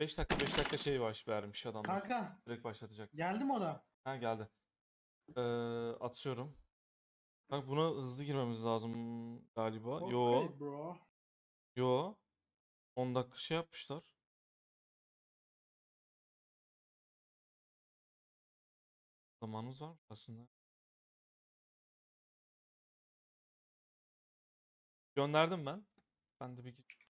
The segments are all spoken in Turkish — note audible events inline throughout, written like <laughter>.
5 dakika 5 dakika şey baş vermiş adamlar. Kanka Direkt başlatacak. geldi mi o da? Ha geldi. Ee, atıyorum. Bak buna hızlı girmemiz lazım galiba. Yo. Okay bro. Yo. 10 dakika şey yapmışlar. Zamanımız var aslında. Gönderdim ben. Ben de bir git.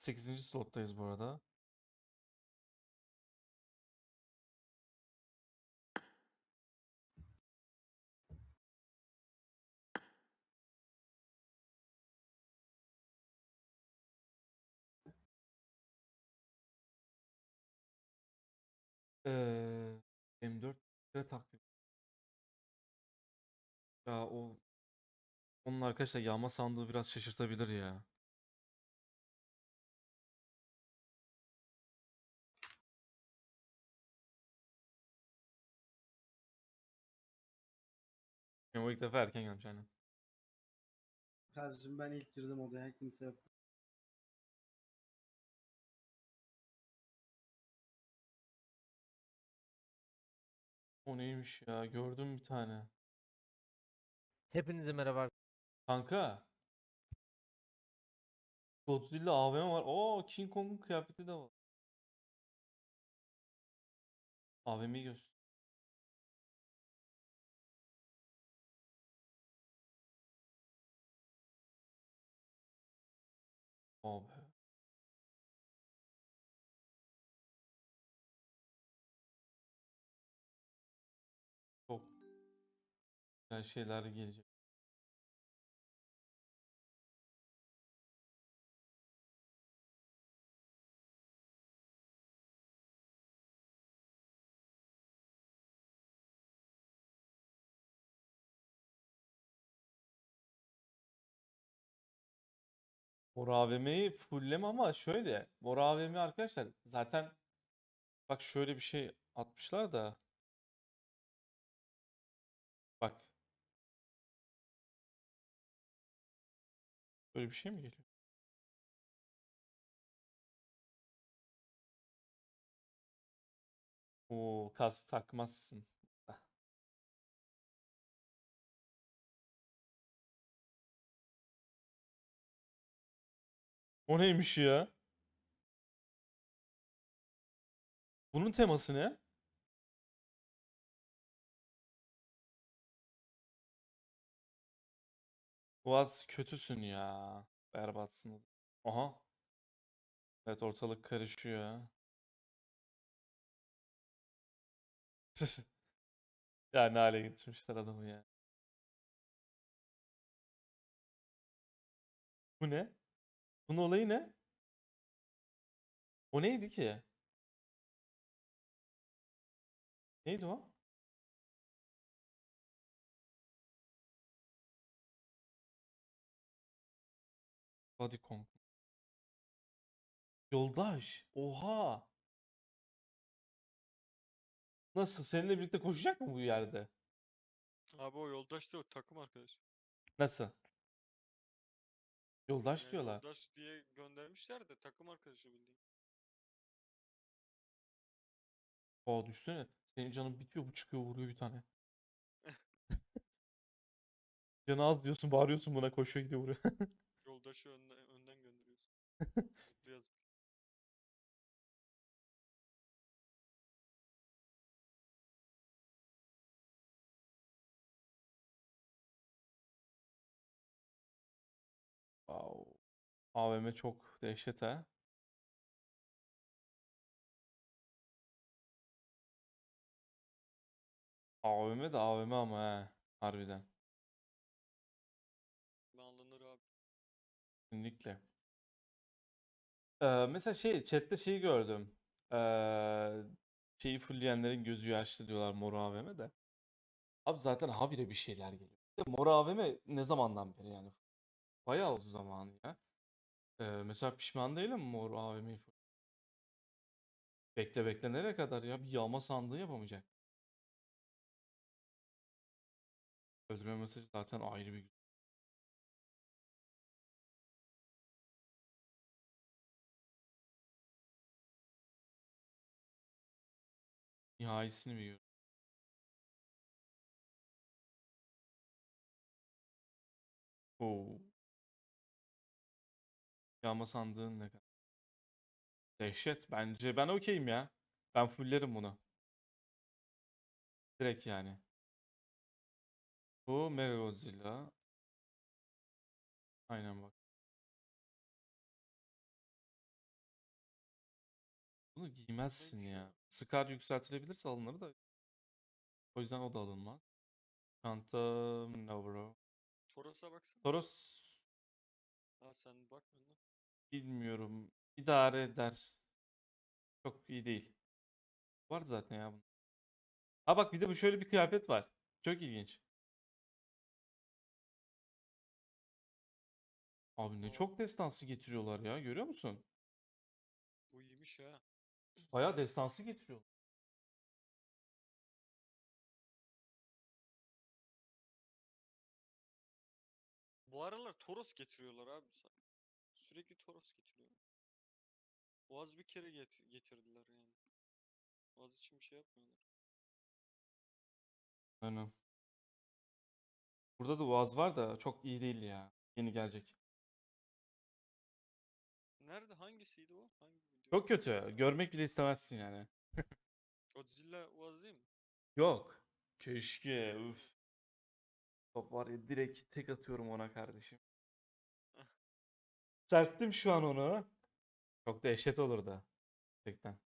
Sekizinci slottayız bu arada. Eee M4 lira takvim. Ya o onun arkadaşlar yağma sandığı biraz şaşırtabilir ya. O ilk defa erken gelmiş aynen. Kardeşim ben ilk girdim odaya kimse yok. O neymiş ya gördüm bir tane. Hepinize merhaba. Kanka. Godzilla AVM var. Oo King Kong'un kıyafeti de var. AVM'yi göster. Abi. Çok güzel şeyler gelecek. Mor AVM'yi fullleme ama şöyle. Mor AVM arkadaşlar zaten bak şöyle bir şey atmışlar da. Bak. Böyle bir şey mi geliyor? Oo kask takmazsın. O neymiş ya? Bunun teması ne? Boğaz kötüsün ya. Berbatsın. Aha. Evet ortalık karışıyor <laughs> ya. Ne hale getirmişler adamı ya. Bu ne? Bunun olayı ne? O neydi ki? Neydi o? Body Kong. Yoldaş. Oha. Nasıl? Seninle birlikte koşacak mı bu yerde? Abi o yoldaş değil o takım arkadaş. Nasıl? Yoldaş Yani diyorlar. Yoldaş diye göndermişler de takım arkadaşı bildiğin. Aa düşsene. Senin canın bitiyor bu çıkıyor vuruyor bir tane. <laughs> Canı az diyorsun bağırıyorsun buna koşuyor gidiyor vuruyor. <laughs> Yoldaşı önden, önden gönderiyorsun. <laughs> Zıplaya zıplaya. AVM çok dehşet ha. AVM de AVM ama he. Harbiden. Banlanır abi. Kesinlikle. Ee, mesela şey chatte şeyi gördüm. Ee, şeyi fullleyenlerin gözü yaşlı diyorlar Mor AVM de. Abi zaten habire bir şeyler geliyor. Bir de Mor AVM ne zamandan beri yani? Bayağı oldu zamanı ya. Ee, mesela pişman değilim mor AVM'yi. full- Bekle bekle nereye kadar ya? Bir yağma sandığı yapamayacak. Öldürme mesajı zaten ayrı bir nihayesini biliyorum. Oo. Yağma sandığın ne kadar? Dehşet. Bence ben okeyim ya. Ben fullerim bunu. Direkt yani. Bu Mega Godzilla. Aynen bak. Bunu giymezsin ya. Scar yükseltilebilirse alınır da. O yüzden o da alınmaz. Çanta Navro. Toros'a baksana. Toros Ha sen bakmıyorsun. Bilmiyorum. İdare eder. Çok iyi değil. Var zaten ya bunun. Ha bak bir de bu şöyle bir kıyafet var. Çok ilginç. Abi ne çok destansı getiriyorlar ya. Görüyor musun? Bu iyiymiş ha. Bayağı destansı getiriyor. Bu aralar Toros getiriyorlar abi. Sürekli Toros getiriyorlar. Boğaz bir kere get- getirdiler yani. Boğaz için bir şey yapmıyorlar. Aynen. Burada da Uaz var da çok iyi değil ya. Yeni gelecek. Nerede? Hangisiydi o? Hangi video? Çok kötü. Görmek bile istemezsin yani. <laughs> Godzilla Boğaz değil mi? Yok. Keşke. Üf. Top var ya direkt tek atıyorum ona kardeşim. Serttim şu an onu. Çok dehşet olurdu. Gerçekten.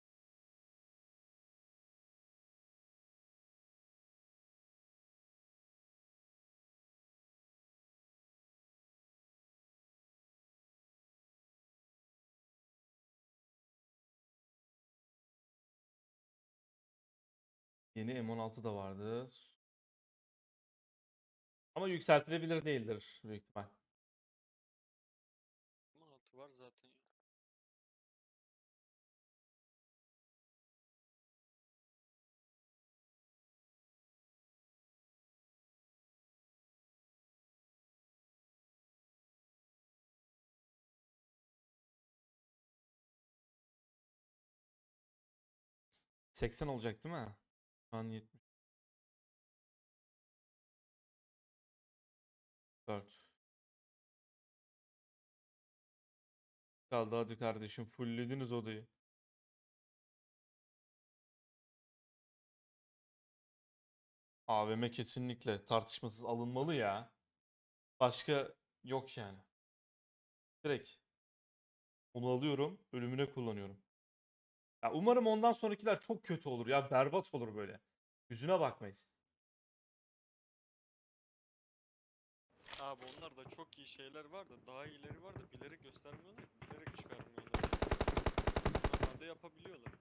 Yeni M16 da vardı. Ama yükseltilebilir değildir büyük ihtimal. 80 olacak değil mi? Şu an 70. 4. Kaldı hadi kardeşim. Fulllediniz odayı. AVM kesinlikle tartışmasız alınmalı ya. Başka yok yani. Direkt. Onu alıyorum. Ölümüne kullanıyorum. Ya umarım ondan sonrakiler çok kötü olur ya. Berbat olur böyle. Yüzüne bakmayız. Abi onlarda çok iyi şeyler var da daha iyileri var da bilerek göstermiyorlar. Bilerek çıkarmıyorlar. Normalde yapabiliyorlar.